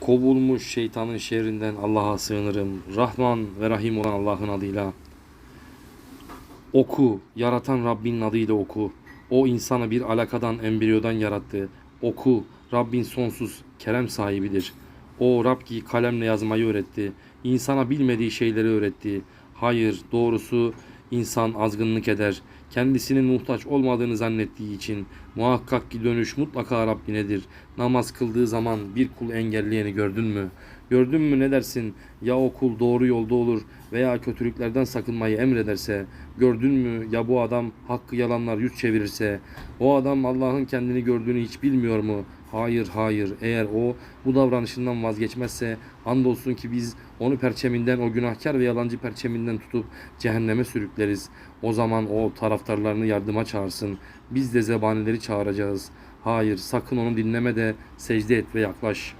Kovulmuş şeytanın şerrinden Allah'a sığınırım. Rahman ve Rahim olan Allah'ın adıyla. Oku, yaratan Rabbin adıyla oku. O insanı bir alakadan, embriyodan yarattı. Oku, Rabbin sonsuz kerem sahibidir. O Rab ki kalemle yazmayı öğretti. İnsana bilmediği şeyleri öğretti. Hayır, doğrusu insan azgınlık eder. Kendisinin muhtaç olmadığını zannettiği için muhakkak ki dönüş mutlaka Rabbinedir. Namaz kıldığı zaman bir kul engelleyeni gördün mü? Gördün mü ne dersin? Ya o kul doğru yolda olur veya kötülüklerden sakınmayı emrederse, gördün mü ya bu adam hakkı yalanlar yüz çevirirse, o adam Allah'ın kendini gördüğünü hiç bilmiyor mu? Hayır hayır eğer o bu davranışından vazgeçmezse andolsun ki biz onu perçeminden o günahkar ve yalancı perçeminden tutup cehenneme sürükleriz. O zaman o taraftarlarını yardıma çağırsın. Biz de zebanileri çağıracağız. Hayır sakın onu dinleme de secde et ve yaklaş.